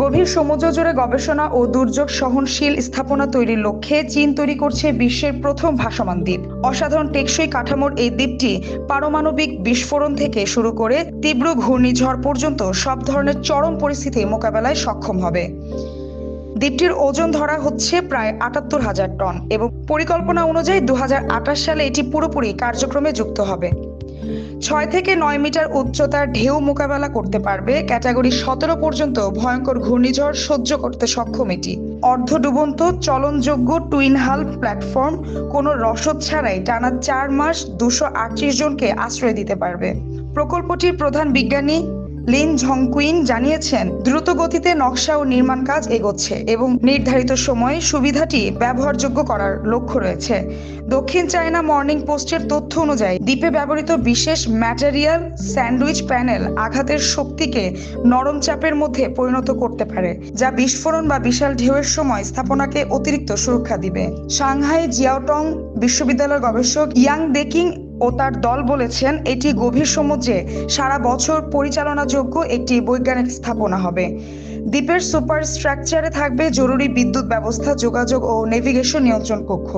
গভীর সমুদ্র জুড়ে গবেষণা ও দুর্যোগ সহনশীল স্থাপনা তৈরির লক্ষ্যে চীন তৈরি করছে বিশ্বের প্রথম ভাসমান দ্বীপ। অসাধারণ টেকসই কাঠামোর এই দ্বীপটি পারমাণবিক বিস্ফোরণ থেকে শুরু করে তীব্র ঘূর্ণিঝড় পর্যন্ত সব ধরনের চরম পরিস্থিতি মোকাবেলায় সক্ষম হবে। দ্বীপটির ওজন ধরা হচ্ছে প্রায় আটাত্তর হাজার টন এবং পরিকল্পনা অনুযায়ী দু হাজার আঠাশ সালে এটি পুরোপুরি কার্যক্রমে যুক্ত হবে। ছয় থেকে নয় মিটার উচ্চতার ঢেউ মোকাবেলা করতে পারবে ক্যাটাগরি সতেরো পর্যন্ত ভয়ঙ্কর ঘূর্ণিঝড় সহ্য করতে সক্ষম এটি। অর্ধ ডুবন্ত চলনযোগ্য টুইন হাল প্ল্যাটফর্ম কোনো রসদ ছাড়াই টানা চার মাস দুশো জনকে আশ্রয় দিতে পারবে। প্রকল্পটির প্রধান বিজ্ঞানী লিন ঝংকুইন জানিয়েছেন দ্রুত গতিতে নকশা ও নির্মাণ কাজ এগোচ্ছে এবং নির্ধারিত সময়ে সুবিধাটি ব্যবহারযোগ্য করার লক্ষ্য রয়েছে। দক্ষিণ চায়না মর্নিং পোস্টের তথ্য অনুযায়ী, দ্বীপে ব্যবহৃত বিশেষ ম্যাটেরিয়াল স্যান্ডউইচ প্যানেল আঘাতের শক্তিকে নরম চাপের মধ্যে পরিণত করতে পারে, যা বিস্ফোরণ বা বিশাল ঢেউয়ের সময় স্থাপনাকে অতিরিক্ত সুরক্ষা দিবে। সাংহাই জিয়াওটং বিশ্ববিদ্যালয়ের গবেষক ইয়াং দেকিং ও তার দল বলেছেন, এটি গভীর সমুদ্রে সারা বছর পরিচালনাযোগ্য একটি বৈজ্ঞানিক স্থাপনা হবে। দ্বীপের সুপার স্ট্রাকচারে থাকবে জরুরি বিদ্যুৎ ব্যবস্থা, যোগাযোগ ও নেভিগেশন নিয়ন্ত্রণ কক্ষ।